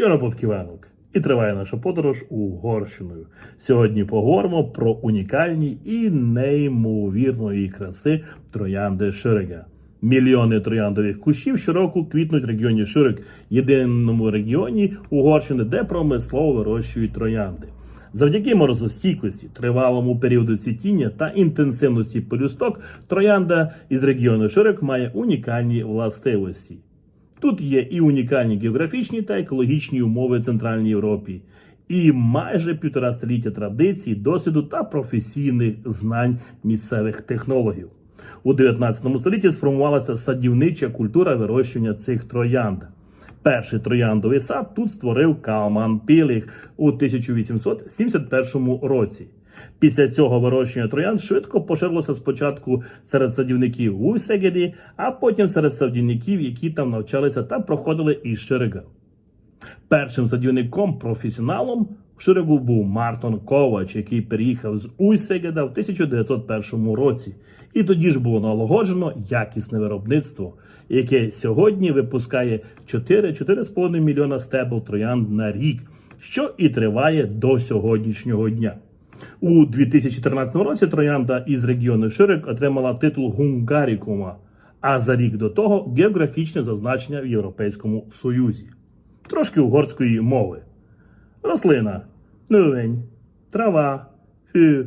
Йоропот Ківанук. І триває наша подорож Угорщиною. Сьогодні поговоримо про унікальні і неймовірної краси троянди Ширига. Мільйони трояндових кущів щороку квітнуть в регіоні Ширик, єдиному регіоні Угорщини, де промислово вирощують троянди. Завдяки морозостійкості, тривалому періоду цвітіння та інтенсивності пелюсток, троянда із регіону Ширик має унікальні властивості. Тут є і унікальні географічні та екологічні умови в Центральній Європі, і майже півтора століття традицій, досвіду та професійних знань місцевих технологів. У 19 столітті сформувалася садівнича культура вирощування цих троянд. Перший трояндовий сад тут створив Калман Піліх у 1871 році. Після цього вирощення троянд швидко поширилося спочатку серед садівників у Сегеді, а потім серед садівників, які там навчалися та проходили із Ширига. Першим садівником професіоналом в Ширигу був Мартон Ковач, який переїхав з Уйсегеда в 1901 році. І тоді ж було налагоджено якісне виробництво, яке сьогодні випускає 4-4,5 мільйона стебл троянд на рік, що і триває до сьогоднішнього дня. У 2014 році троянда із регіону Ширик отримала титул Гунгарікума, а за рік до того географічне зазначення в Європейському Союзі. Трошки угорської мови. Рослина, нивень, трава, фю,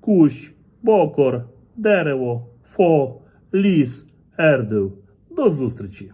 кущ, бокор, дерево, фо, ліс, ердев. До зустрічі!